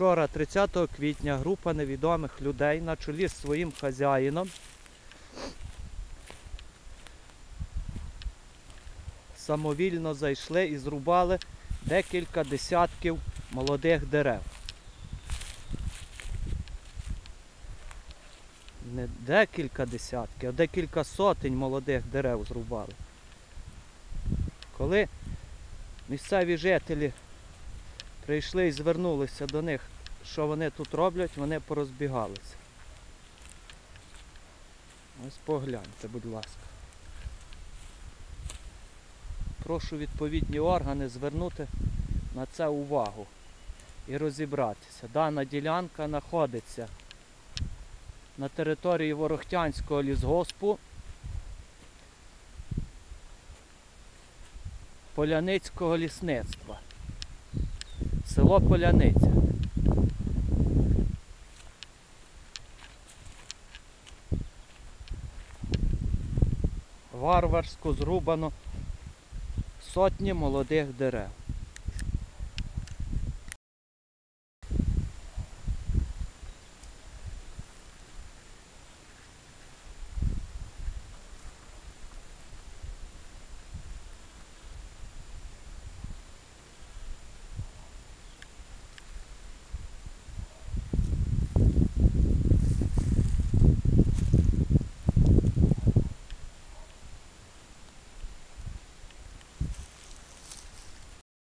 Вчора, 30 квітня, група невідомих людей на чолі з своїм хазяїном самовільно зайшли і зрубали декілька десятків молодих дерев. Не декілька десятків, а декілька сотень молодих дерев зрубали. Коли місцеві жителі прийшли і звернулися до них, що вони тут роблять, вони порозбігалися. Ось погляньте, будь ласка. Прошу відповідні органи звернути на це увагу і розібратися. Дана ділянка знаходиться на території Ворохтянського лісгоспу Поляницького лісництва. Село Поляниця. Варварсько зрубано сотні молодих дерев.